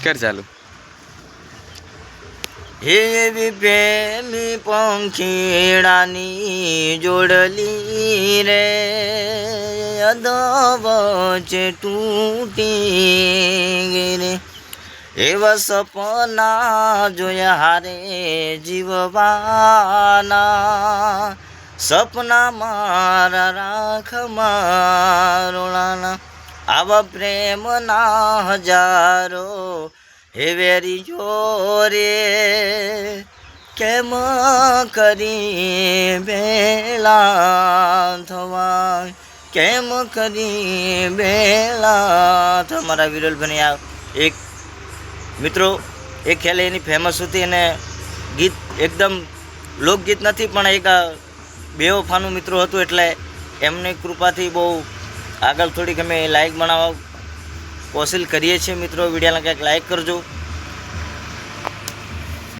કર ચાલુ એવી પ્રેમી પંખીડાની જોડલી રે અદવચે તૂટી રે એવા સપના જોયા હારે જીવવાના સપના મારા રાખમાં આવા પ્રેમના હજારો. હે વેરી જોરે, કેમ કરી બેલા થવા? કેમ કરી બેલા તમારા વિરલભાઈ આ એક મિત્રો, એ ખ્યાલ એની ફેમસ હતી અને ગીત એકદમ લોકગીત નથી, પણ એક બેવફાનું મિત્રો હતું, એટલે એમની કૃપાથી બહુ આગળ થોડીક અમે લાઇક બનાવવા કોશિશ કરીએ છીએ મિત્રો વિડીયોને કંઈક લાઇક કરજો.